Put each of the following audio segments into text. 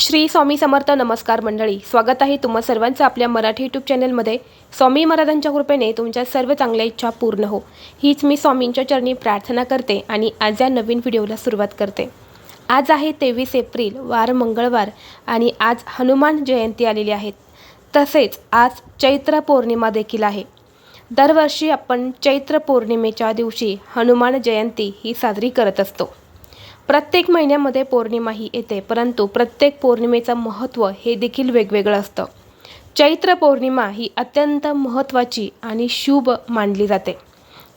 श्री स्वामी समर्थ नमस्कार मंडळी स्वागत आहे तुम्हा सर्वांचं आपल्या मराठी यूट्यूब चॅनलमध्ये. स्वामी महाराजांच्या कृपेने तुमच्या सर्व चांगल्या इच्छा पूर्ण हो. हीच मी स्वामींच्या चरणी प्रार्थना करते आणि आज या नवीन व्हिडिओला सुरुवात करते. आज आहे तेवीस एप्रिल वार मंगळवार आणि आज हनुमान जयंती आलेली आहे. तसेच आज चैत्र पौर्णिमा देखील आहे. दरवर्षी आपण चैत्र पौर्णिमेच्या दिवशी हनुमान जयंती ही साजरी करत असतो. प्रत्येक महिन्यामध्ये पौर्णिमा ही येते परंतु प्रत्येक पौर्णिमेचं महत्त्व हे देखील वेगवेगळं असतं. चैत्र पौर्णिमा ही अत्यंत महत्त्वाची आणि शुभ मानली जाते.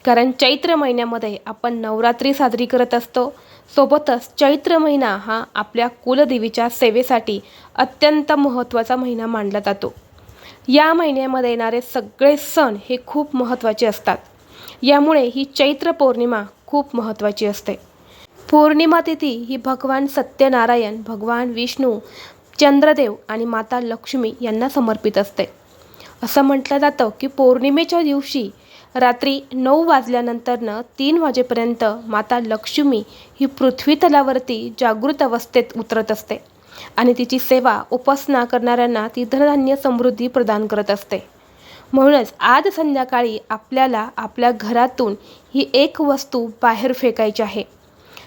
कारण चैत्र महिन्यामध्ये आपण नवरात्री साजरी करत असतो. सोबतच चैत्र महिना हा आपल्या कुलदेवीच्या सेवेसाठी अत्यंत महत्त्वाचा महिना मानला जातो. या महिन्यामध्ये येणारे सगळे सण हे खूप महत्त्वाचे असतात. यामुळे ही चैत्र पौर्णिमा खूप महत्त्वाची असते. पौर्णिमा तिथी ही भगवान सत्यनारायण भगवान विष्णू चंद्रदेव आणि माता लक्ष्मी यांना समर्पित असते. असं म्हटलं जातं की पौर्णिमेच्या दिवशी रात्री नऊ वाजल्यानंतरनं तीन वाजेपर्यंत माता लक्ष्मी ही पृथ्वी तलावरती जागृत अवस्थेत उतरत असते आणि तिची सेवा उपासना करणाऱ्यांना ती धनधान्य समृद्धी प्रदान करत असते. म्हणूनच आज संध्याकाळी आपल्याला आपल्या घरातून ही एक वस्तू बाहेर फेकायची आहे.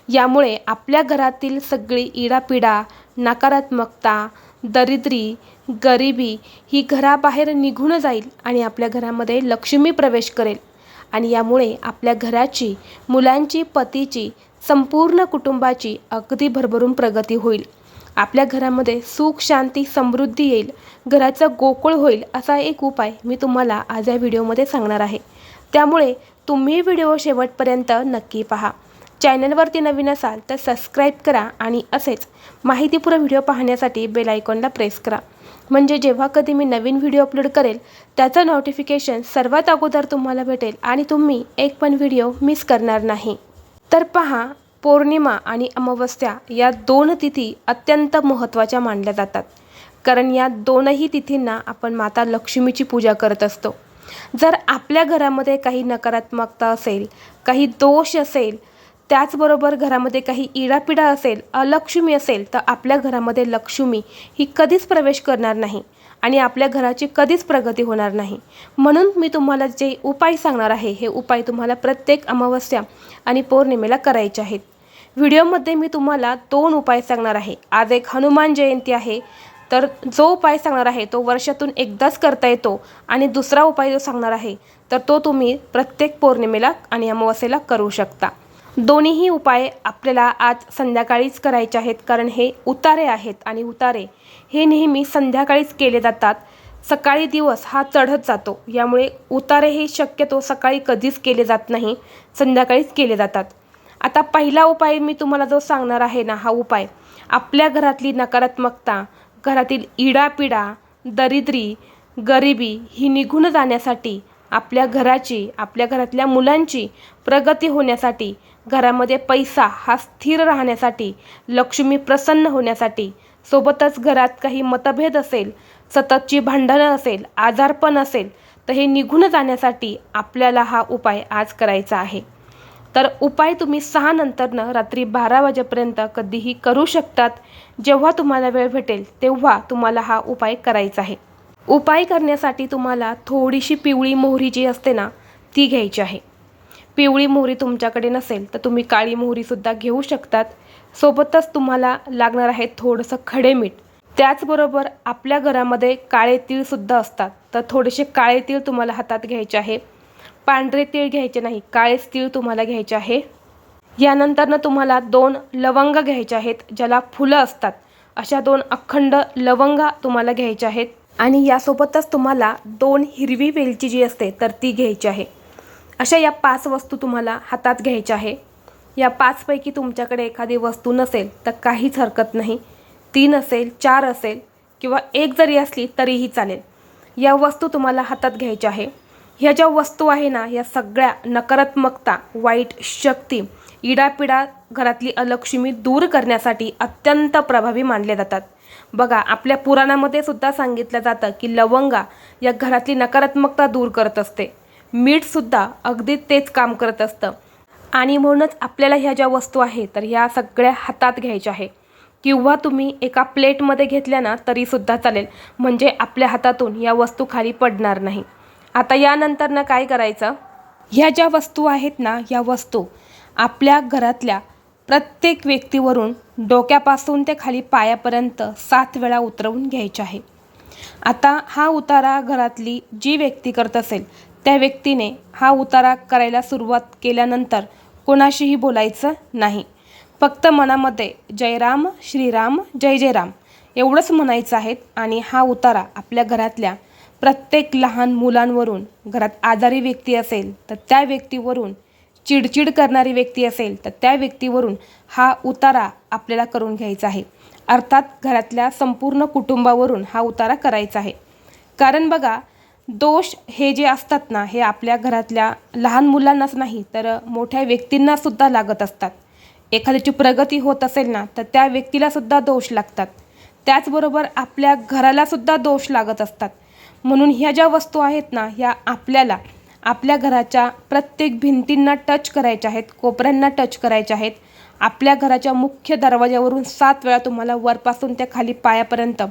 यामुळे आपल्या घरातील सगळी इडापिडा नकारात्मकता दरिद्री गरिबी ही घराबाहेर निघून जाईल आणि आपल्या घरामध्ये लक्ष्मी प्रवेश करेल. आणि यामुळे आपल्या घराची मुलांची पतीची संपूर्ण कुटुंबाची अगदी भरभरून प्रगती होईल. आपल्या घरामध्ये सुख शांती समृद्धी येईल. घराचं गोकुळ होईल असा एक उपाय मी तुम्हाला आज या व्हिडिओमध्ये सांगणार आहे. त्यामुळे तुम्ही व्हिडिओ शेवटपर्यंत नक्की पहा. चॅनलवरती नवीन असाल तर सबस्क्राईब करा आणि असेच माहितीपूर्ण व्हिडिओ पाहण्यासाठी बेल आयकॉनला प्रेस करा. म्हणजे जेव्हा कधी मी नवीन व्हिडिओ अपलोड करेल त्याचं नोटिफिकेशन सर्वात अगोदर तुम्हाला भेटेल आणि तुम्ही एक पण व्हिडिओ मिस करणार नाही. तर पहा पौर्णिमा आणि अमावस्या या दोन तिथी अत्यंत महत्त्वाच्या मानल्या जातात. कारण या दोनही तिथींना आपण माता लक्ष्मीची पूजा करत असतो. जर आपल्या घरामध्ये काही नकारात्मकता असेल काही दोष असेल त्याचबरोबर घरामध्ये काही इडापिडा असेल अलक्ष्मी असेल तर आपल्या घरामध्ये लक्ष्मी ही कधीच प्रवेश करणार नाही आणि आपल्या घराची कधीच प्रगती होणार नाही. म्हणून मी तुम्हाला जे उपाय सांगणार आहे हे उपाय तुम्हाला प्रत्येक अमावस्या आणि पौर्णिमेला करायचे आहेत. व्हिडिओमध्ये मी तुम्हाला दोन उपाय सांगणार आहे. आज एक हनुमान जयंती आहे तर जो उपाय सांगणार आहे तो वर्षातून एकदाच करता येतो आणि दुसरा उपाय जो सांगणार आहे तर तो तुम्ही प्रत्येक पौर्णिमेला आणि अमावस्येला करू शकता. दोन्हीही उपाय आपल्याला आज संध्याकाळीच करायचे आहेत कारण हे उतारे आहेत आणि उतारे हे नेहमी संध्याकाळीच केले जातात. सकाळी दिवस हा चढत जातो यामुळे उतारे हे शक्यतो सकाळी कधीच केले जात नाही संध्याकाळीच केले जातात. आता पहिला उपाय मी तुम्हाला जो सांगणार आहे ना हा उपाय आपल्या घरातली नकारात्मकता घरातील इडापिडा दरिद्री गरिबी ही निघून जाण्यासाठी आपल्या घराची आपल्या घरातल्या मुलांची प्रगती होण्यासाठी घरामध्ये पैसा हा स्थिर राहण्यासाठी लक्ष्मी प्रसन्न होण्यासाठी सोबतच घरात काही मतभेद असेल सततची भांडणं असेल आजारपण असेल तर हे निघून जाण्यासाठी आपल्याला हा उपाय आज करायचा आहे. तर उपाय तुम्ही सहा नंतरनं रात्री बारा वाजेपर्यंत कधीही करू शकतात. जेव्हा तुम्हाला वेळ भेटेल तेव्हा तुम्हाला हा उपाय करायचा आहे. उपाय करण्यासाठी तुम्हाला थोडीशी पिवळी मोहरी जी असते ना ती घ्यायची आहे. पिवळी मोहरी तुमच्याकडे नसेल तर तुम्ही काळी मोहरीसुद्धा घेऊ शकतात. सोबतच तुम्हाला लागणार आहे थोडंसं खडे मीठ. त्याचबरोबर आपल्या घरामध्ये काळे तीळसुद्धा असतात तर थोडेसे काळे तीळ तुम्हाला हातात घ्यायचे आहे. पांढरे तीळ घ्यायचे नाही काळेच तीळ तुम्हाला घ्यायचे आहे. यानंतरनं तुम्हाला दोन लवंग घ्यायचे आहेत ज्याला फुलं असतात. अशा दोन अखंड लवंगा तुम्हाला घ्यायच्या आहेत. आणि यासोबतच तुम्हाला दोन हिरवी वेलची जी असते तर ती घ्यायची आहे. अशा या पाच वस्तू तुम्हाला हातात घ्यायच्या आहे. या पाचपैकी तुमच्याकडे एखादी वस्तू नसेल तर काहीच हरकत नाही. तीन असेल चार असेल किंवा एक जरी असली तरीही चालेल. या वस्तू तुम्हाला हातात घ्यायच्या आहे. ह्या ज्या वस्तू आहे ना या सगळ्या नकारात्मकता वाईट शक्ती इडापिडा घरातली अलक्ष्मी दूर करण्यासाठी अत्यंत प्रभावी मानले जातात. बघा आपल्या पुराणामध्ये सुद्धा सांगितलं जातं की लवंगा या घरातली नकारात्मकता दूर करत असते. मीठसुद्धा अगदी तेच काम करत असतं. आणि म्हणूनच आपल्याला ह्या ज्या वस्तू आहेत तर ह्या सगळ्या हातात घ्यायच्या आहे किंवा तुम्ही एका प्लेटमध्ये घेतल्या ना तरीसुद्धा चालेल. म्हणजे आपल्या हातातून या वस्तू खाली पडणार नाही. आता यानंतर ना काय करायचं? ह्या ज्या वस्तू आहेत ना या वस्तू आपल्या घरातल्या प्रत्येक व्यक्तीवरून डोक्यापासून ते खाली पायापर्यंत सात वेळा उतरवून घ्यायचे आहे. आता हा उतारा घरातली जी व्यक्ती करत असेल त्या व्यक्तीने हा उतारा करायला सुरुवात केल्यानंतर कोणाशीही बोलायचं नाही. फक्त मनामध्ये जयराम श्रीराम जय जय राम एवढंच म्हणायचं आहेत आणि हा उतारा आपल्या घरातल्या प्रत्येक लहान मुलांवरून घरात आजारी व्यक्ती असेल तर त्या व्यक्तीवरून चिडचिड करणारी व्यक्ती असेल तर त्या व्यक्तीवरून हा उतारा आपल्याला करून घ्यायचा आहे. अर्थात घरातल्या संपूर्ण कुटुंबावरून हा उतारा करायचा आहे. कारण बघा दोष हे जे असतात ना हे आपल्या घरातल्या लहान मुलांनाच नाही तर मोठ्या व्यक्तींना सुद्धा लागत असतात. एखाद्याची प्रगती होत असेल ना तर त्या व्यक्तीला सुद्धा दोष लागतात. त्याचबरोबर आपल्या घराला सुद्धा दोष लागत असतात. म्हणून ह्या ज्या वस्तू आहेत ना ह्या आपल्याला आपल्या घराच्या प्रत्येक भिंतींना टच करायच्या आहेत कोपऱ्यांना टच करायच्या आहेत. आपल्या घराच्या मुख्य दरवाज्यावरून सात वेळा तुम्हाला वरपासून त्या खाली पायापर्यंत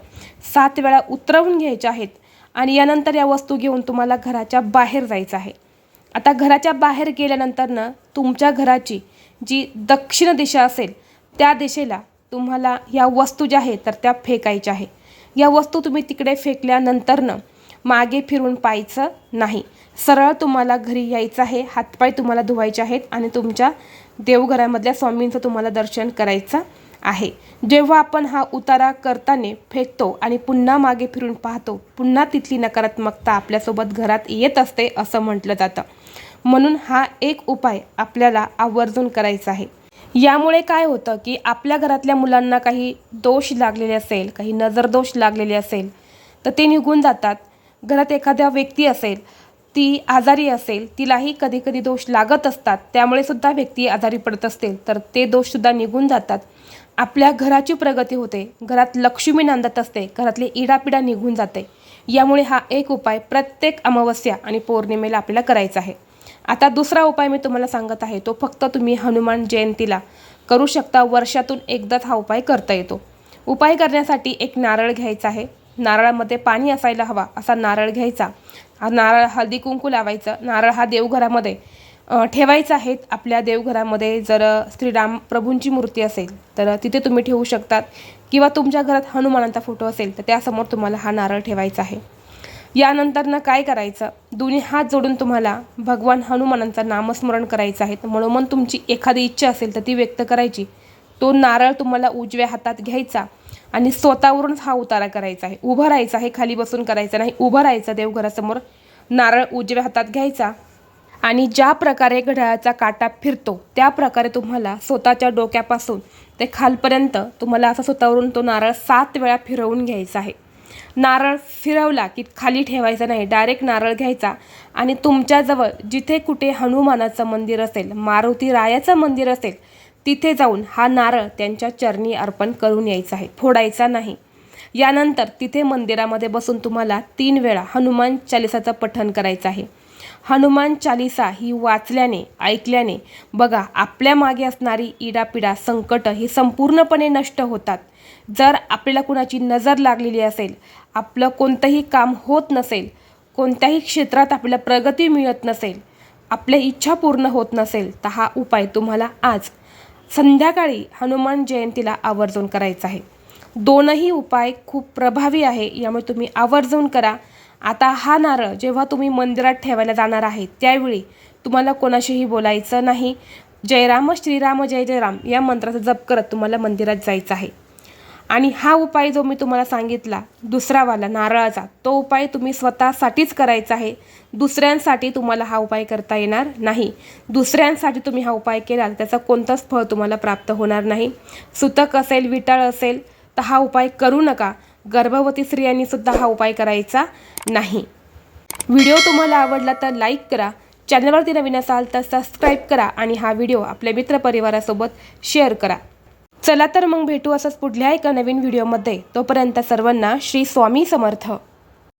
सात वेळा उतरवून घ्यायच्या आहेत. आणि यानंतर या वस्तू घेऊन तुम्हाला घराच्या बाहेर जायचं आहे. आता घराच्या बाहेर गेल्यानंतर ना तुमच्या घराची जी दक्षिण दिशा असेल त्या दिशेला तुम्हाला या वस्तू ज्या आहेत तर त्या फेकायच्या आहे. या वस्तू तुम्ही तिकडे फेकल्यानंतरनं मागे फिरून पाहायचं नाही. सरळ तुम्हाला घरी यायचं आहे हातपाय तुम्हाला धुवायचे आहेत आणि तुमच्या देवघरामधल्या स्वामींचं तुम्हाला दर्शन करायचं आहे. जेव्हा आपण हा उतारा करताना फेकतो आणि पुन्हा मागे फिरून पाहतो पुन्हा तिथली नकारात्मकता आपल्यासोबत घरात येत असते असं म्हटलं जातं. म्हणून हा एक उपाय आपल्याला आवर्जून करायचा आहे. यामुळे काय होतं की आपल्या घरातल्या मुलांना काही दोष लागलेले असेल काही नजरदोष लागलेले असेल तर ते निघून जातात. घरात एखाद्या व्यक्ती असेल ती आजारी असेल तिलाही कधी कधी दोष लागत असतात. त्यामुळे सुद्धा व्यक्ती आजारी पडत असतील तर ते दोषसुद्धा निघून जातात. आपल्या घराची प्रगती होते. घरात लक्ष्मी नांदत असते. घरातली इडापिडा निघून जाते. यामुळे हा एक उपाय प्रत्येक अमावस्या आणि पौर्णिमेला आपल्याला करायचा आहे. आता दुसरा उपाय मी तुम्हाला सांगत आहे. तो फक्त तुम्ही हनुमान जयंतीला करू शकता. वर्षातून एकदाच हा उपाय करता येतो. उपाय करण्यासाठी एक नारळ घ्यायचा आहे. नारळामध्ये पाणी असायला हवा. असा नारळ घ्यायचा. हा नारळ हळदी कुंकू लावायचं. नारळ हा देवघरामध्ये ठेवायचं आहेत आपल्या देवघरामध्ये. जर श्रीराम प्रभूंची मूर्ती असेल तर तिथे तुम्ही ठेवू शकतात. किंवा तुमच्या घरात हनुमानांचा फोटो असेल तर त्यासमोर तुम्हाला हा नारळ ठेवायचा आहे. यानंतरनं काय करायचं? दोन्ही हात जोडून तुम्हाला भगवान हनुमानांचं नामस्मरण करायचं आहे. म्हणून तुमची एखादी इच्छा असेल तर ती व्यक्त करायची. तो नारळ तुम्हाला उजव्या हातात घ्यायचा आणि स्वतःवरूनच हा उतारा करायचा आहे. उभं राहायचं आहे खाली बसून करायचं नाही. उभं राहायचं देवघरासमोर. नारळ उजव्या हातात घ्यायचा आणि ज्या प्रकारे घड्याळाचा काटा फिरतो त्या प्रकारे तुम्हाला स्वतःच्या डोक्यापासून ते खालपर्यंत तुम्हाला असं स्वतःवरून तो नारळ सात वेळा फिरवून घ्यायचा आहे. नारळ फिरवला की खाली ठेवायचा नाही डायरेक्ट नारळ घ्यायचा आणि तुमच्याजवळ जिथे कुठे हनुमानाचं मंदिर असेल मारुती रायाचं मंदिर असेल तिथे जाऊन हा नारळ त्यांच्या चरणी अर्पण करून यायचा आहे फोडायचा नाही. यानंतर तिथे मंदिरामध्ये बसून तुम्हाला तीन वेळा हनुमान चालिसाचं पठण करायचं आहे. हनुमान चालिसा ही वाचल्याने ऐकल्याने बघा आपल्या मागे असणारी इडापिडा संकट ही संपूर्णपणे नष्ट होतात. जर आपल्याला कुणाची नजर लागलेली असेल आपलं कोणतंही काम होत नसेल कोणत्याही क्षेत्रात आपल्याला प्रगती मिळत नसेल आपल्या इच्छा पूर्ण होत नसेल तर हा उपाय तुम्हाला आज संध्याकाळी हनुमान जयंतीला आवर्जून करायचा आहे. दोनही उपाय खूप प्रभावी आहे यामुळे तुम्ही आवर्जून करा. आता हा नारळ जेव्हा तुम्ही मंदिरात ठेवायला जाणार आहे त्यावेळी तुम्हाला कोणाशीही बोलायचं नाही. जयराम श्रीराम जय जयराम या मंत्राचा जप करत तुम्हाला मंदिरात जायचं आहे. आणि हा उपाय जो मी तुम्हाला सांगितला दुसरावाला नारळाचा तो उपाय तुम्ही स्वतःसाठीच करायचा आहे. दुसऱ्यांसाठी तुम्हाला हा उपाय करता येणार नाही. दुसऱ्यांसाठी तुम्ही हा उपाय केला त्याचा कोणतंच फळ तुम्हाला प्राप्त होणार नाही. सुतक असेल विटाळ असेल तर हा उपाय करू नका. गर्भवती स्त्रियांनी सुद्धा हा उपाय करायचा नाही. व्हिडिओ तुम्हाला आवडला तर लाईक करा. चॅनलवरती नवीन असाल तर सबस्क्राईब करा आणि हा व्हिडिओ आपल्या मित्रपरिवारासोबत शेअर करा. चला तर मग भेटू असंच पुढल्या एका नवीन व्हिडिओमध्ये. तोपर्यंत सर्वांना श्री स्वामी समर्थ.